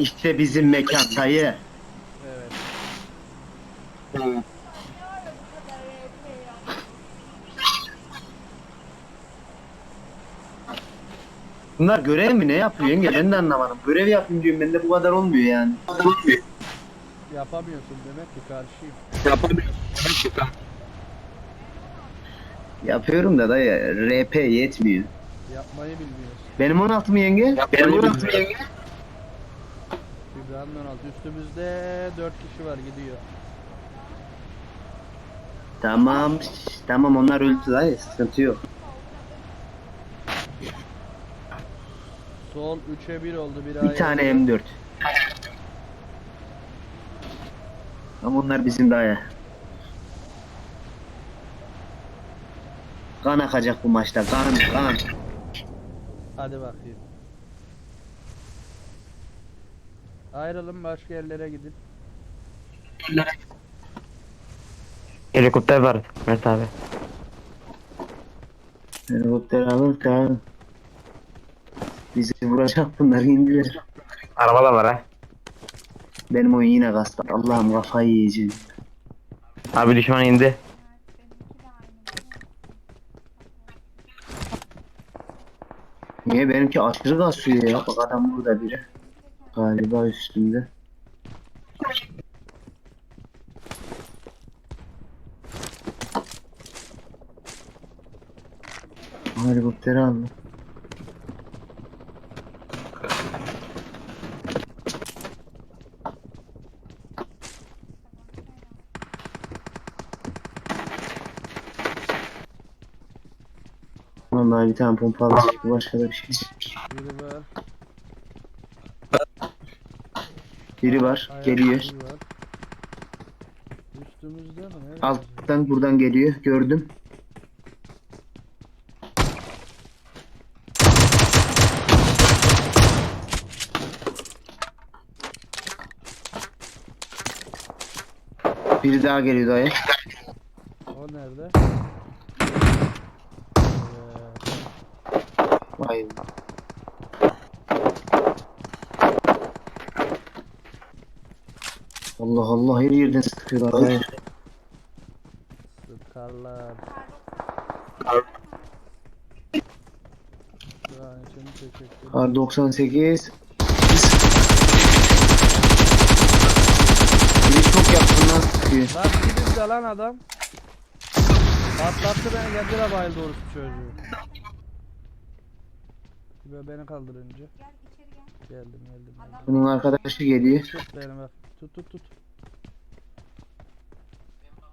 işte bizim mekan dayı. Evet. Bunlar görev mi ne yapıyor yenge ben de anlamadım. Görev yapayım diyorum bende bu kadar olmuyor yani. Yapamıyorsun demek ki karşıyım. Yapıyorum da dayı RP yetmiyor. Yapmayı bilmiyorsun. Benim 16 mı yenge? Benim 16 mı yenge? Kübra'nın 16. Üstümüzde 4 kişi var gidiyor. Tamam tamam onlar öldü dayı sıkıntı yok. Sol 3'e 1 oldu. Bir, Bir tane M4. Ama onlar bizim dayı. Kan akacak bu maçta kan kan. Hadi bakayım. Ayrılın başka yerlere gidin. Helikopter var Mert abi. Helikopter alır da bizi vuracak bunlar indiler. Araba da var ha. Benim oyun yine kastı. Allah'ım kafayı yiyeceğim. Abi düşman indi. Niye benimki aşırı kasıyor ya? Bak adam burada biri. Galiba üstünde. Helikopteri aldı. Vallahi bir tane pompalı başka da bir şey. Biri var. Biri var ayağı geliyor. var. Üstümüzde mi? Nerede? Alttan buradan geliyor gördüm. Biri daha geliyor dayı. O nerede? Evet. Vay. Allah Allah her yerden sıkıyorlar. dayı. Sıkarlar. Şuranın içini çekecektim. Kar 98. Biri çok yakından sıkıyor. Lan gidin lan adam. Patlattı beni geldi de bayıldı doğrusu çocuğu. Ve beni kaldır önce. Geldim geldim. geldim. Bunun arkadaşı geliyor. Tut beni bak. Tut tut tut.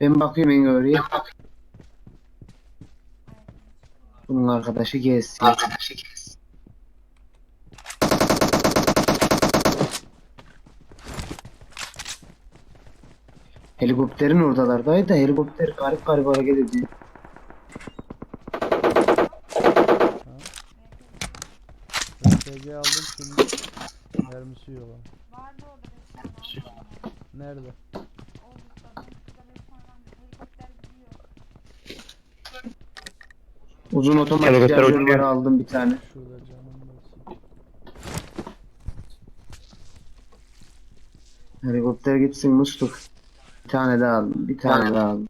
Ben bakıyorum en oraya. Bunun arkadaşı gelsin. Helikopterin oradalardaydı da helikopter garip garip hareket ediyor. SG aldım şimdi. Mermisi yok tane var. Nerede? Uzun otomatik Helikopter şarjörleri uçuyor. aldım bir tane. Şurada canım basıyor. Helikopter gitsin musluk. Bir tane daha aldım. Bir tane daha aldım.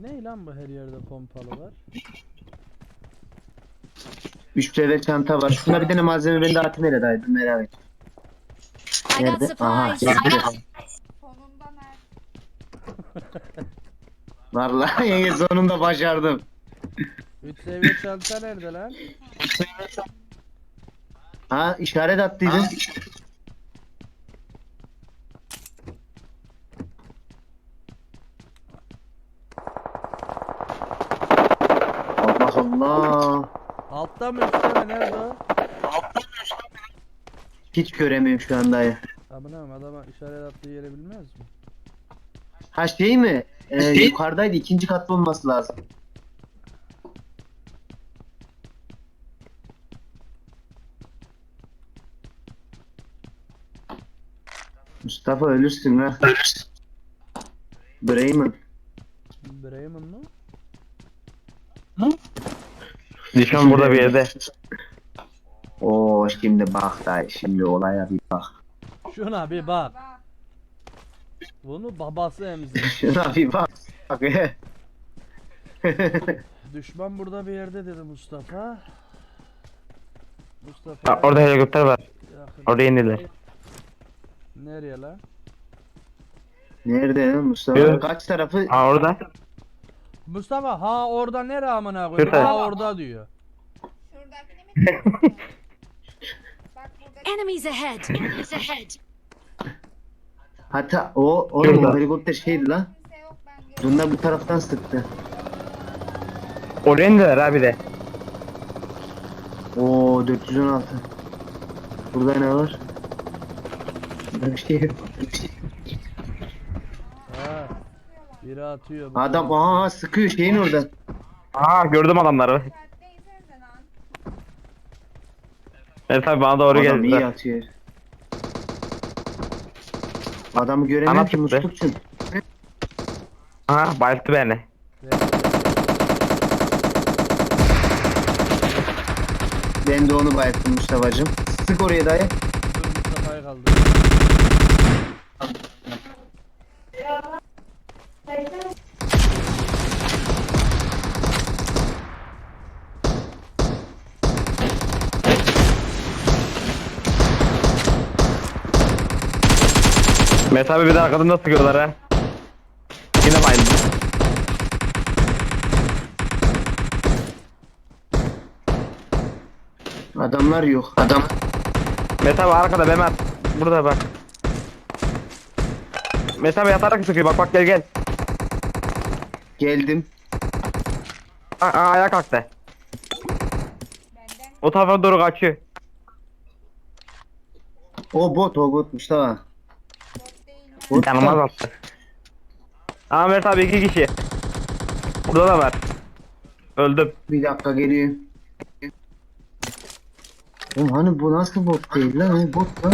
Ne lan bu her yerde pompalı var? Üç tane çanta var. Şuna bir tane malzeme ben de atayım. Merak et. I got Nerede? Aha supplies. I geldi. got Sonunda nerede? Vallahi yenge sonunda başardım. 3 seviye çanta nerede lan? Ha işaret attıydın. Allah. Altta mı üstte mi nerede o? Hiç göremiyorum şu anda dayı. Amına koyayım, adama işaret attığı yeri bilmez mi? Ha şey mi? Ee, yukarıdaydı ikinci katta olması lazım. Mustafa ölürsün ha. Bremen. Bremen mı? Düşman burada bir yerde. Oo şimdi bak da şimdi olaya bir bak. Şuna bir bak. Bunu babası emzir. Şuna bir bak. Bak. Düşman burada bir yerde dedi Mustafa. Ha, Mustafa. orada helikopter var. yakın. Orada indiler. Nereye lan? Nerede lan Mustafa? Evet. Kaç tarafı? Ha orada. Mustafa ha orada nere amına koyayım? Ha orada diyor. Şuradakini mi çekiyorsun? Bak buradaki Enemies ahead! Enemies ahead! Hatta o oğlum Şurada. o helikopter şeydi lan. kimse yok ben görüyorum. Bunlar bu taraftan sıktı. Oraya indiler abi de. Oo 416. Burada ne var? Burada bir şey yok. Biri atıyor. bu Adam aha sıkıyor şeyin orada. Aa gördüm adamları. Evet abi bana doğru Adam iyi geldi. atıyor. Adamı göremiyorum Ana ki çıktı. Muslukçun. Aha bayılttı beni. Ben de onu bayılttım Mustafa'cım. Sık oraya dayı. Mehmet abi bir de arkadan da sıkıyorlar ha. Yine bayıldı. Adamlar yok. Adam. Mehmet abi arkada Mehmet. Burada bak. Mehmet abi yatarak sıkıyor bak bak gel gel. Geldim. Aa, aa ayağa kalktı. O tarafa doğru kaçıyor. O bot o bot Mustafa. Bot Yanılmaz attı. Aa Mehmet abi iki kişi. Burada da var. Öldüm. Bir dakika geliyorum. Oğlum hani bu nasıl bot değil lan? O bot lan.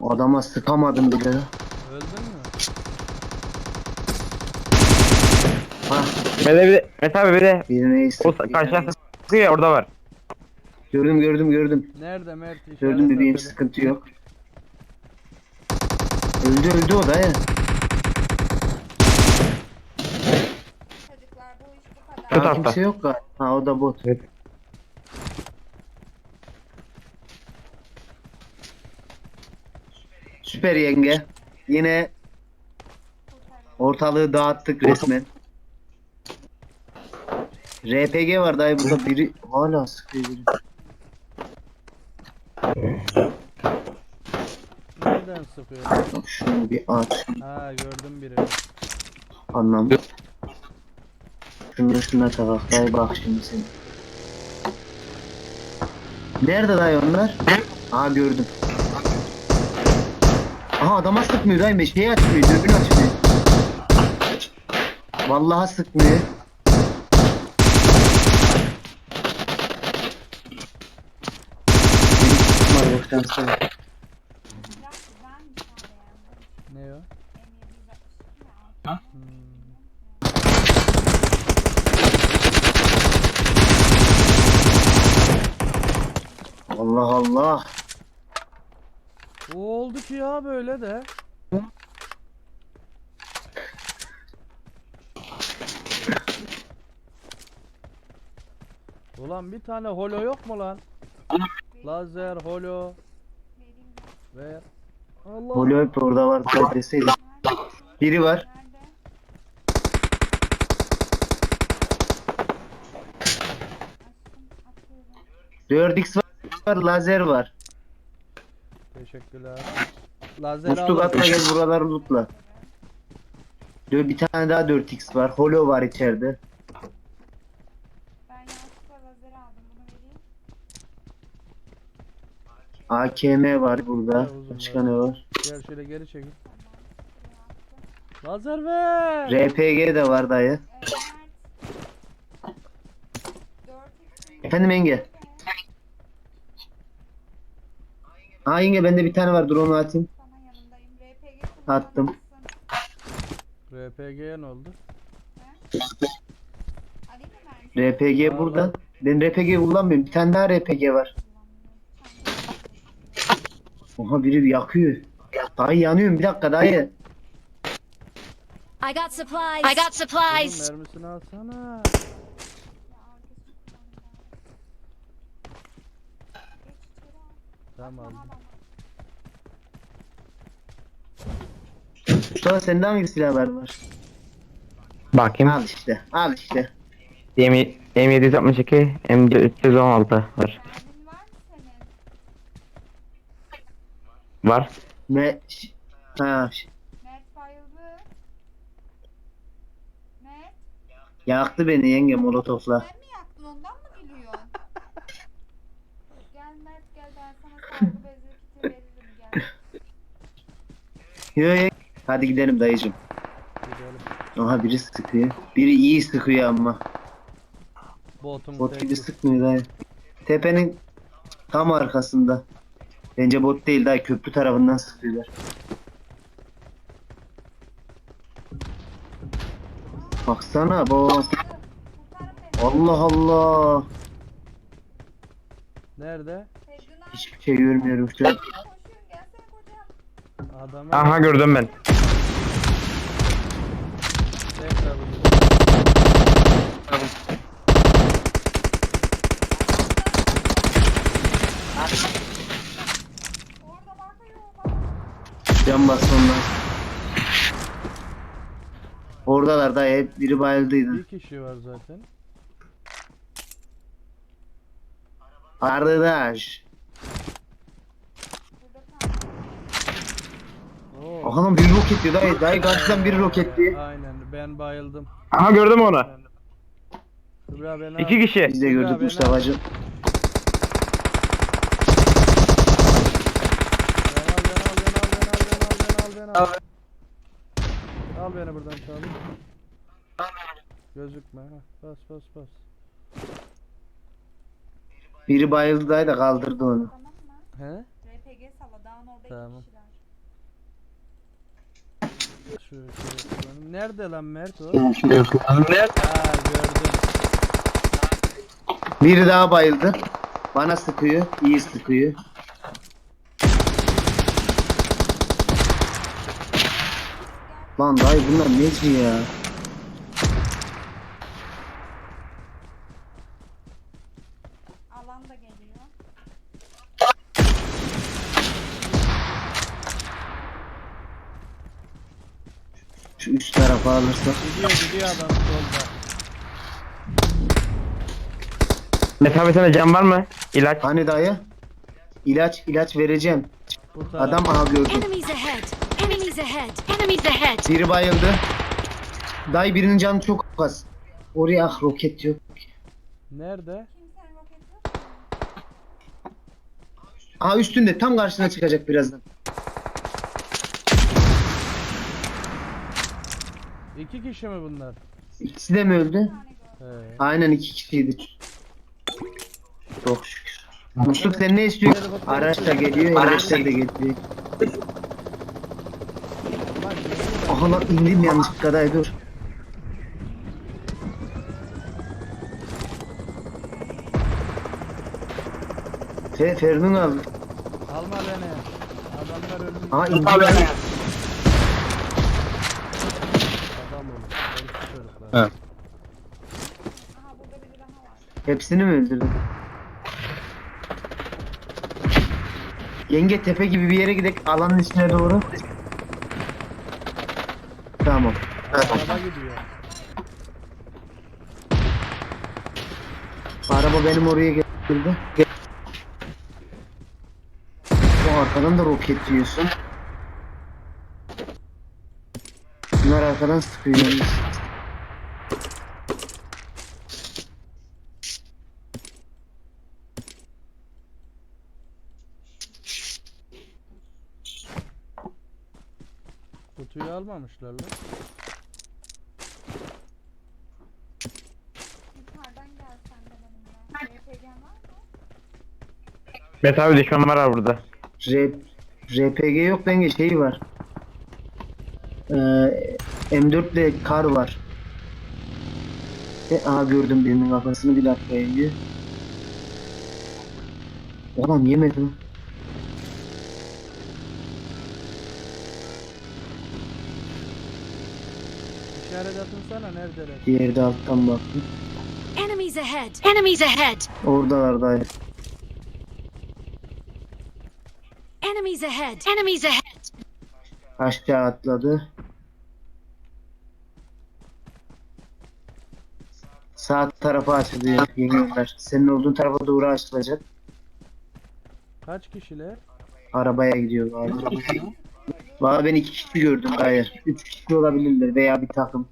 Adama sıkamadım bile. Öldün mü? Ha Mehmet abi bir de, Mehmet abi bir de birine o sıktı. karşıya sıkıyor ya orada var. Gördüm gördüm gördüm. Nerede Mert? İşaret Gördüm hele. sıkıntı yok. Öldü öldü o da ya. Çocuklar bu iş bu kadar. Daha tarafta. kimse yok galiba. Ha o da bot. Evet. Süper yenge. Yine ortalığı dağıttık resmen. RPG var dayı burada biri hala sıkıyor biri. Nereden sıkıyor? Bak şunu bir aç. Ha gördüm birini. Anlam. Şunu şuna takak dayı bak şimdi sen. Nerede dayı onlar? Aha gördüm. Aha adama sıkmıyor dayı şey açmıyor dürbün açmıyor. Vallahi sıkmıyor. Sıkma yoktan sonra. Biraz güzel bir tane beğendim. Ne o? M762 ya. Hmm. Allah Allah. O oldu ki ya böyle de. Ulan bir tane holo yok mu lan? Lazer, holo. Ver. Allah. Holo hep orada var da deseydim. Biri var. Nerede? Aşkım atıyorum. 4x var, var lazer var. Teşekkürler. Lazer Musluk aldım. atla gel buraları lootla. Dö- Bir tane daha 4x var. Holo var içeride. Ben yanlışlıkla lazer aldım. Bunu vereyim. AKM var burada. Başka ne var? Gel şöyle geri çekil. Lazer ver. RPG de var dayı. Ee, Mert. 4x Efendim yenge. Ha yenge bende bir tane var. Dur onu atayım. sana yanındayım. RPG Attım. RPG'ye ne oldu? RPG burada. Ben RPG kullanmıyorum. Bir tane daha RPG var. Oha biri bir yakıyor. Dayı yanıyorum bir dakika dayı. I got supplies. I got supplies. Mermisini alsana. Tamam aldım. Mustafa sende hangi silahlar var? Bakayım. Al işte. Al işte. M M762 M316 var. Mermin var mı senin? Var. Me ş- ha, ş- Mert bayıldı. Mert yaktı beni yenge molotofla. sen mi yaktın ondan mı gülüyorsun? gel Mert gel ben sana sargı bezi kiti veririm gel. Yo. Hadi gidelim dayıcım. Gidelim. Aha biri sıkıyor. Biri iyi sıkıyor ama. Botum Bot gibi sıkmıyor dayı. Tepenin tam arkasında. Bence bot değil dayı köprü tarafından sıkıyorlar. Baksana beni. Allah Allah. Nerede? Hiçbir şey görmüyorum şu an. Adamı Aha gördüm ben. tekrar vurdu. Can bas onlar. Oradalar dayı hep biri bayıldıydı. Bir kişi var zaten. Arkadaş. Burada tam. Oo. Aha lan biri roketliyor dayı. Dayı karşıdan biri roketliyor. Aynen ben bayıldım. Aha gördüm onu. Kübra beni al. İki kişi. Biz de gördük beni Mustafa'cığım. Beni al, beni al, beni al, beni al, beni al, beni al, beni al. Al beni buradan çalın. Gözükme. ha. Bas bas bas. Biri bayıldı dayı da kaldırdı onu. He? RPG salla dağın orada Tamam. iki kişiler. Nerede lan Mert o? Ha gördüm. Biri daha bayıldı. Bana sıkıyor. iyi sıkıyor. Lan dayı bunlar neci ya? Alan da geliyor. Şu tarafa alırsak. Gidiyor gidiyor adam solda. Mesela sende can var mı? İlaç. Hani dayı? İlaç ilaç vereceğim. Bu taraf. Adam aha gördüm. Enemies ahead. Enemies ahead. Enemies ahead. Biri bayıldı. Dayı birinin canı çok az. Oraya ah roket yok. Nerede? Kimsenin roketi yok mu? Aha üstünde tam karşına çıkacak birazdan. İki kişi mi bunlar? İkisi de mi öldü? He. Aynen iki kişiydi. Çok şükür. Musluk sen ne istiyorsun? Araç da geliyor, araçlar da geliyor. Aha lan indim yanlışlıkla dayı dur. Fe, Ferdun abi. Alma beni. Adamlar önümüzde. Aha indi. Adam olur. Polis çocuklar. Ha. Aha burada biri daha var. Hepsini mi öldürdün? Yenge tepe gibi bir yere gidek alanın içine doğru. Tamam. Araba gidiyor. Araba benim oraya geldi. O arkadan da roket yiyorsun. Bunlar arkadan sıkıyor yalnız. Kutuyu almamışlar lan. Yukarıdan gel sen de benimle. RPG'n var mı? Mesela düşman var burada. R RPG yok denge şey var. Ee, M4 ile kar var. Nerede? Aha gördüm birinin kafasını bir dakika önce. Ulan yemedim. İşaret atınsana neredeler? Diğeri de alttan baktım. Enemies ahead! Enemies ahead! Oradalar dayı. Enemies ahead! Enemies ahead! Aşağı atladı. Sağ tarafa açılıyor yeniyorlar. Senin olduğun tarafa doğru açılacak. Kaç kişiler? Arabaya gidiyor galiba. Valla ben iki kişi gördüm hayır. Üç kişi olabilirler veya bir takım.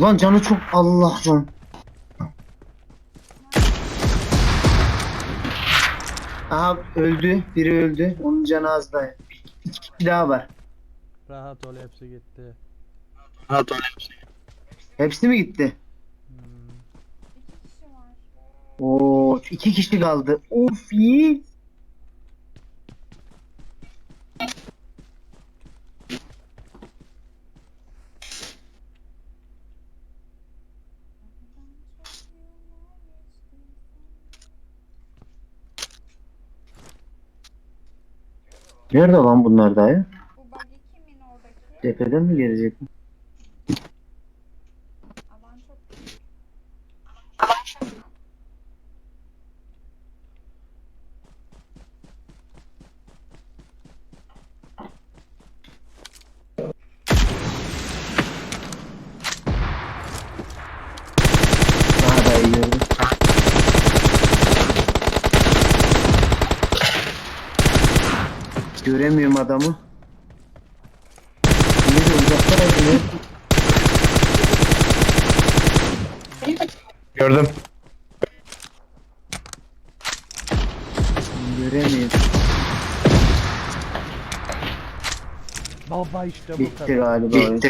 Lan canı çok Allah can. Aha öldü. Biri öldü. Onun canı az daha. İki kişi daha var. Rahat ol hepsi gitti. Hepsi mi gitti? Hmm. İki kişi var. Oo, iki kişi kaldı. Of iyi. Nerede lan bunlar dayı? Bu buggy kimin oradaki? Tepeden mi gelecek? Alan çok büyük. Daha da iyi gördüm. Göremiyorum adamı. Gördüm. Göremiyorum. Baba işte bu Bitti kadar. galiba. oyun.